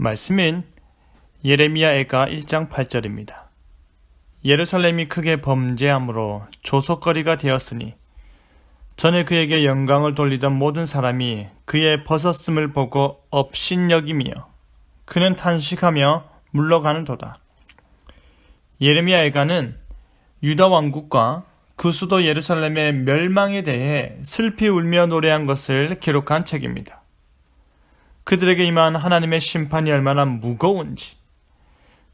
말씀인 예레미야애가 1장 8절입니다. 예루살렘이 크게 범죄함으로 조속거리가 되었으니 전에 그에게 영광을 돌리던 모든 사람이 그의 벗었음을 보고 업신여김이여 그는 탄식하며 물러가는 도다. 예레미야 애가는 유다 왕국과 그 수도 예루살렘의 멸망에 대해 슬피 울며 노래한 것을 기록한 책입니다. 그들에게 임한 하나님의 심판이 얼마나 무거운지,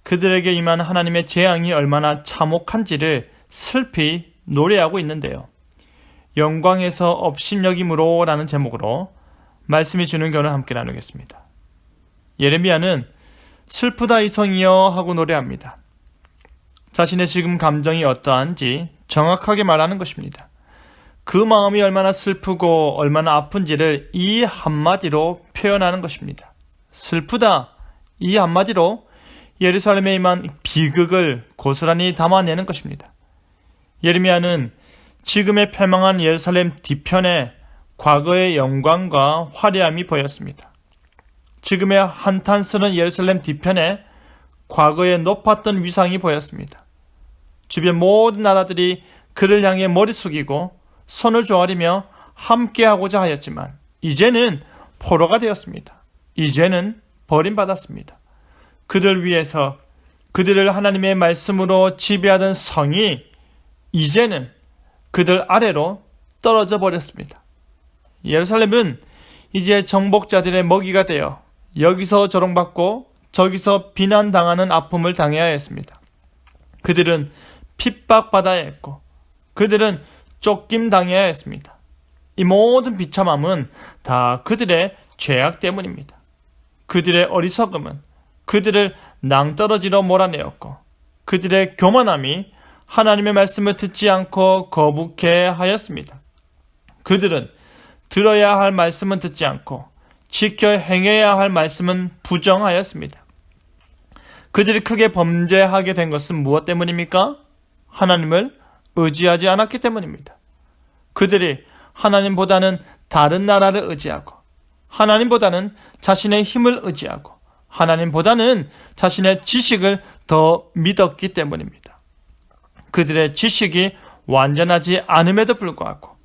그들에게 임한 하나님의 재앙이 얼마나 참혹한지를 슬피 노래하고 있는데요. 영광에서 업신여김으로 라는 제목으로 말씀이 주는 교훈을 함께 나누겠습니다. 예레미야는 슬프다 이성이여 하고 노래합니다. 자신의 지금 감정이 어떠한지 정확하게 말하는 것입니다. 그 마음이 얼마나 슬프고 얼마나 아픈지를 이 한마디로 표현하는 것입니다. 슬프다. 이 한마디로 예루살렘에 임한 비극을 고스란히 담아내는 것입니다. 예레미야는 지금의 패망한 예루살렘 뒤편에 과거의 영광과 화려함이 보였습니다. 지금의 한탄스러운 예루살렘 뒤편에 과거에 높았던 위상이 보였습니다. 주변 모든 나라들이 그를 향해 머리 숙이고 손을 조아리며 함께하고자 하였지만 이제는 포로가 되었습니다. 이제는 버림받았습니다. 그들 위해서 그들을 하나님의 말씀으로 지배하던 성이 이제는 그들 아래로 떨어져 버렸습니다. 예루살렘은 이제 정복자들의 먹이가 되어 여기서 조롱받고 저기서 비난당하는 아픔을 당해야 했습니다. 그들은 핍박받아야 했고 그들은 쫓김 당해야 했습니다. 이 모든 비참함은 다 그들의 죄악 때문입니다. 그들의 어리석음은 그들을 낭떠러지로 몰아내었고 그들의 교만함이 하나님의 말씀을 듣지 않고 거북해 하였습니다. 그들은 들어야 할 말씀은 듣지 않고 지켜 행해야 할 말씀은 부정하였습니다. 그들이 크게 범죄하게 된 것은 무엇 때문입니까? 하나님을 의지하지 않았기 때문입니다. 그들이 하나님보다는 다른 나라를 의지하고 하나님보다는 자신의 힘을 의지하고 하나님보다는 자신의 지식을 더 믿었기 때문입니다. 그들의 지식이 완전하지 않음에도 불구하고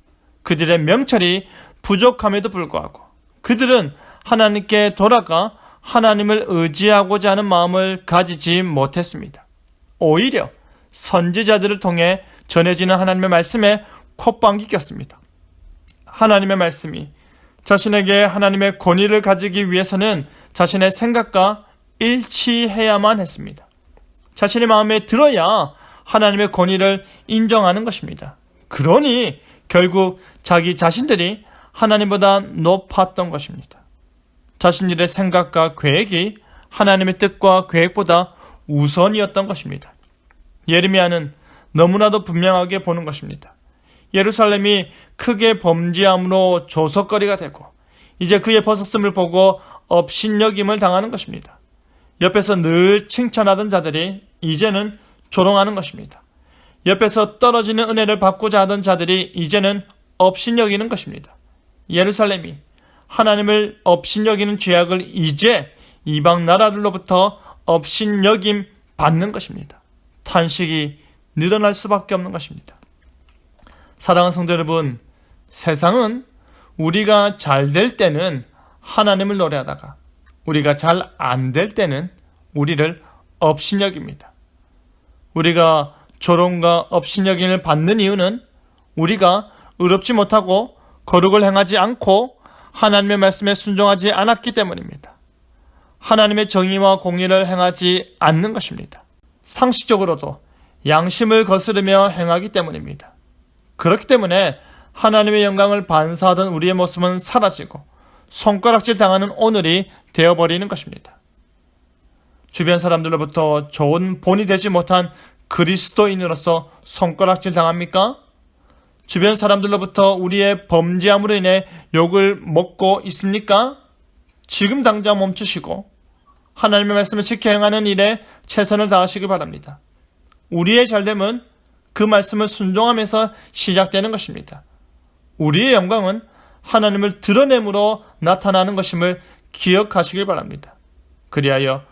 그들의 명철이 부족함에도 불구하고 그들은 하나님께 돌아가 하나님을 의지하고자 하는 마음을 가지지 못했습니다. 오히려 선지자들을 통해 전해지는 하나님의 말씀에 콧방귀 꼈습니다. 하나님의 말씀이 자신에게 하나님의 권위를 가지기 위해서는 자신의 생각과 일치해야만 했습니다. 자신의 마음에 들어야 하나님의 권위를 인정하는 것입니다. 그러니 결국 자기 자신들이 하나님보다 높았던 것입니다. 자신들의 생각과 계획이 하나님의 뜻과 계획보다 우선이었던 것입니다. 예레미야는 너무나도 분명하게 보는 것입니다. 예루살렘이 크게 범죄함으로 조석거리가 되고 이제 그의 벗었음을 보고 업신여김을 당하는 것입니다. 옆에서 늘 칭찬하던 자들이 이제는 조롱하는 것입니다. 옆에서 떨어지는 은혜를 받고자 하던 자들이 이제는 업신여기는 것입니다. 예루살렘이 하나님을 업신여기는 죄악을 이제 이방 나라들로부터 업신여김 받는 것입니다. 탄식이 늘어날 수밖에 없는 것입니다. 사랑하는 성도 여러분, 세상은 우리가 잘 될 때는 하나님을 노래하다가 우리가 잘 안 될 때는 우리를 업신여깁니다. 우리가 조롱과 업신여김을 받는 이유는 우리가 의롭지 못하고 거룩을 행하지 않고 하나님의 말씀에 순종하지 않았기 때문입니다. 하나님의 정의와 공의를 행하지 않는 것입니다. 상식적으로도 양심을 거스르며 행하기 때문입니다. 그렇기 때문에 하나님의 영광을 반사하던 우리의 모습은 사라지고 손가락질 당하는 오늘이 되어버리는 것입니다. 주변 사람들로부터 좋은 본이 되지 못한 그리스도인으로서 손가락질 당합니까? 주변 사람들로부터 우리의 범죄함으로 인해 욕을 먹고 있습니까? 지금 당장 멈추시고 하나님의 말씀을 지켜 행하는 일에 최선을 다하시기 바랍니다. 우리의 잘됨은 그 말씀을 순종하면서 시작되는 것입니다. 우리의 영광은 하나님을 드러냄으로 나타나는 것임을 기억하시길 바랍니다. 그리하여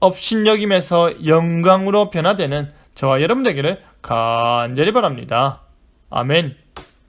업신여김에서 영광으로 변화되는 저와 여러분 되기를 간절히 바랍니다. 아멘.